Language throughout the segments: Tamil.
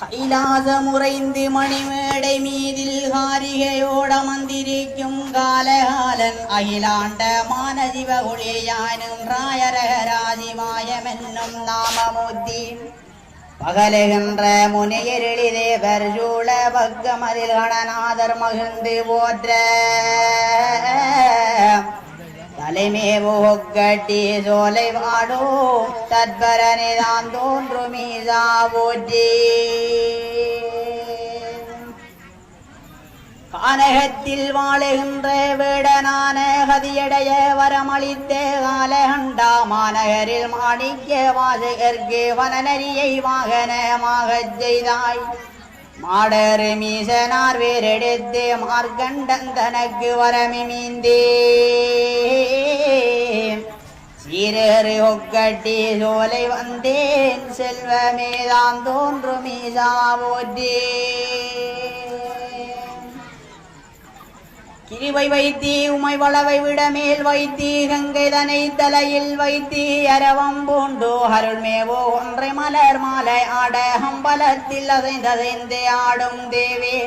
கைலாச முறைந்து மணிமேடை மீதில் காரிகையோட மந்திரிக்கும் காலகாலன் அகிலாண்ட மானஜிவ ஒளியானும் ராயரகராஜிமாயமென்னும் நாமமுத்தி பகலுகின்ற முனையருளி தேவர் சூழ பக்கமதில் கணநாதர் மகிழ்ந்து போற்ற. தலைமேவோக்கட்டி சோலை வாடோ தத்பரனை தான் தோன்று மீசா போற்றி. கானகத்தில் வாழுகின்ற வேடனான கதியடைய வரமளித்த காலகண்டா மாநகரில் மாணிக்க வாசகர்க்கு வனநரியை வாகனமாகச் செய்தாய். மாடரு மீசனார் வேறெடுத்து மார்கண்டன் தனக்கு வரமி மீந்தே. சீரேறு ஒக்கட்டி சோலை வந்தேன். செல்வமேதான் தோன்று மீசா போற்றே. கிரிவை வைத்தி உமை வளவை விட மேல் வைத்தி கங்கை தனை தலையில் வைத்தி அரவம் பூண்டு அருள்மேவோ ஒன்றை மலர் மாலை ஆட அம்பலத்தில் அசைந்தசைந்து ஆடும் தேவே.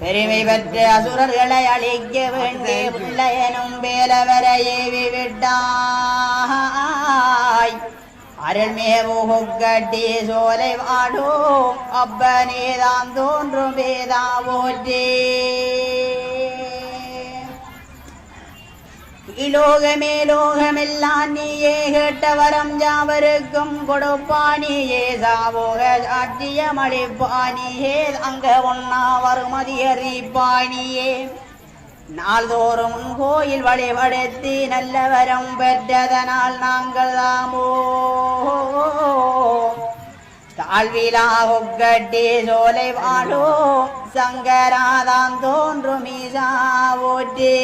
பெருமை பெற்று அசுரர்களை அழிக்க வேண்டிய பிள்ளையனும் வேலவரை ஏவி விட்டாய் அருள்மேவு சோலை வாடோ அப்பனேதான் தோன்றும் வேதா போற்றே இலோகமே லோகமெல்லாம் நீயே கேட்ட வரம் யாவருக்கும் கொடுப்பானியே சாவோக சாட்சியமளிப்பானியே அங்க ஒன்னா வருமதி அறிப்பானியே நாள்தோறும் கோயில் வழிபடுத்தி நல்ல வரம் பெற்றதனால் நாங்கள் தாமோ தாழ்விலா ஒக்கட்டி சோலை வாழோ சங்கராதான் தோன்றும் ஈசா ஓட்டே.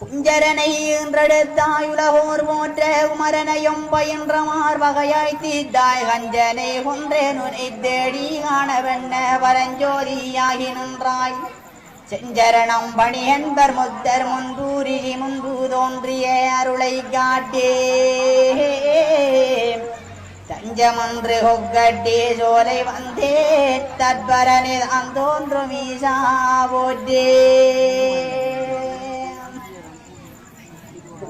குஞ்சரனை ஈன்றெடுத்தாய் உலகோர் போற்ற உமரனையும் பயின்றமார் வகையாய் தீத்தாய் கஞ்சனை கொன்றே நுனை தேடி காணவென்ன பரஞ்சோதியாகி நின்றாய். செஞ்சரணம் பணியன்பர் முத்தர் முந்தூரி முன்பு தோன்றிய அருளை காட்டே. தஞ்சமன்று ஒக்கட்டே சோலை வந்தே தற்பரனே அந்தோன்றும் ஈசா போற்றே.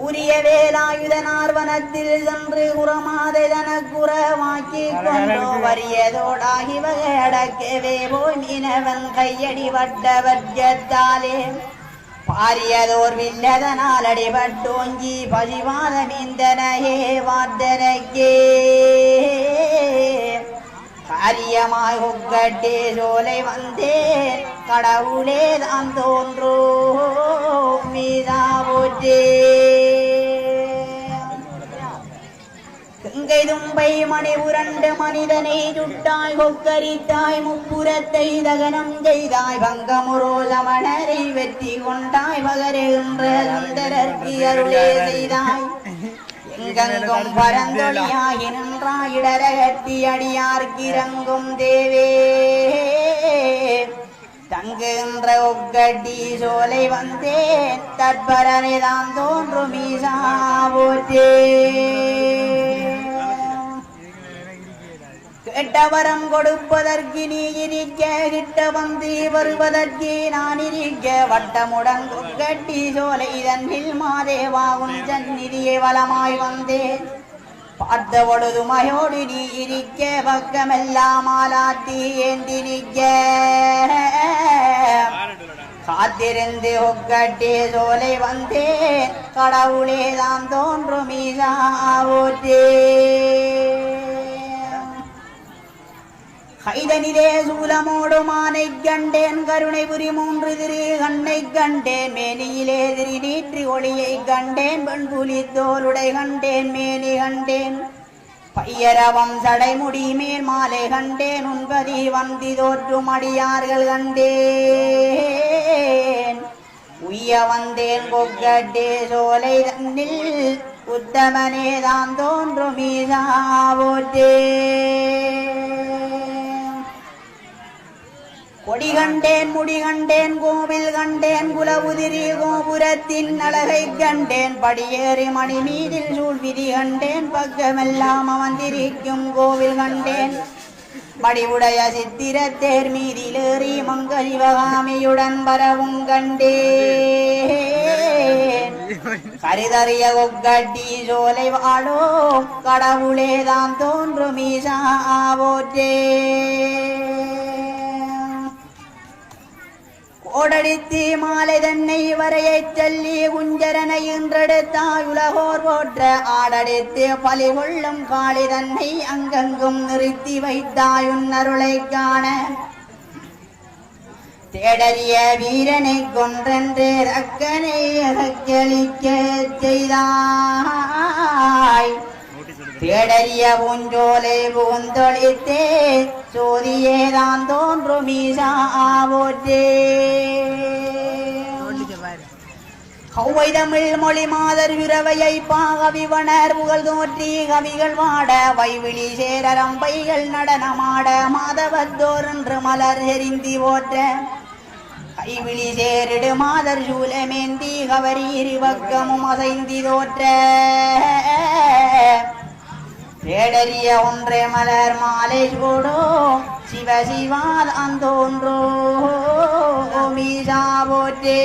உரிய வேலாயுதனார்வனத்தில் சென்று சென்று குறமாதை தனக்குறவாக்கி கொண்டோ வரியதோடாகி வகை அடக்கவே போய் மீனவன் கையடி வட்ட வர்க்கத்தாலே பாரியதோர் வில்லதனால் அடிபட்டோங்கி பதிவாத மீந்தனையே வார்த்தனக்கே. காரியமாய் உக்கட்டே சோலை வந்தேன் கடவுளே தான் தோன்றோ மீதா போற்றே. கங்கை தும்பை மணி உரண்டு மனிதனை சுட்டாய் கொக்கரித்தாய் முப்புறத்தை தகனம் செய்தாய் பங்கமுரோ சமணரை வெற்றி கொண்டாய் பகருகின்ற சுந்தரர்க்கு அருளே செய்தாய். எங்கெங்கும் பரந்தொழியாகி நின்றாய் இடரகத்தி அடியார்க்கிறங்கும் தேவே. தங்குகின்ற ஒக்கட்டி சோலை வந்தேன் தற்பரனைதான் தோன்றும் ஈசா போற்றே. கெட்டவரம் கொடுப்பதற்கு நீ இருக்க கிட்ட வந்து வருவதற்கு நான் இருக்க. வட்டமுடன் கட்டி சோலை தன்னில் மாதேவா உன் சந்நிதியை வளமாய் வந்தேன். பார்த்த பொழுது மயோடு நீ இருக்க பக்கமெல்லாம் ஆலாத்தி ஏந்தி நிற்க. காத்திருந்து ஒக்கட்டே சோலை வந்தேன். கடவுளே தான் தோன்றும் ஈசா ஊற்றே. கைதனிலே சூலமோடுமானை கண்டேன் கருணை புரி மூன்று திரு கண்ணை கண்டேன் மேனியிலே திரி நீற்றி ஒளியை கண்டேன் பெண்புலி தோளுடை கண்டேன் மேனி கண்டேன். பையரவம் சடைமுடி மேல் மாலை கண்டேன் உன்பதி வந்தி தோற்றும் அடியார்கள் கண்டேன். உய்ய வந்தேன் கொக்கட்டே சோலை தன்னில் உத்தமனே தான் தோன்றும் மீதாவோட்டே கொடி கண்டேன் முடி கண்டேன் கோவில் கண்டேன் குலவுதிரி கோபுரத்தின் அழகை கண்டேன் படியேறி மணி மீதில் சூழ்விதி கண்டேன் பக்கமெல்லாம் அமர்ந்திருக்கும் கோவில் கண்டேன். படிவுடைய சித்திரத்தேர் மீதிலேறி மங்க சிவகாமியுடன் வரவும் கண்டேன். கரிதறிய கொக்கட்டி சோலை வாழோ கடவுளே தான் தோன்றும் ஈசா ஆவோற்றே கோடடித்து மாலை தன்னை வரையச் சொல்லி குஞ்சரனை இன்றெடுத்தாய் உலகோர் போற்ற ஆடடித்து பலி கொள்ளும் காளி தன்னை அங்கங்கும் நிறுத்தி வைத்தாய் உன்னருளைக் காண. தேடறிய வீரனை கொன்றென்று ரக்கனை ரக்களிக்க செய்தாய். தேடறிய பூஞ்சோலை பூந்தொழித்தே சோதியேதான் தோன்றும் ஈசாவோற்றே ஆவோற்றே தமிழ் மொழி மாதர் விரவையை பாகவிவனர் புகழ் தோற்றி கவிகள் வாட வைவிழி சேரரம்பைகள் நடனமாட மாதவத்தோர் என்று மலர் எரிந்தி ஓற்ற. கைவிழி சேரிடு மாதர் சூலமேந்தி கவரி இருபக்கமும் அசைந்தி தோற்ற. தேடறிய ஒன்றே மலர் மாலை சூடோ சிவ சிவால் அந்தோன்றோ மீசா போற்றே.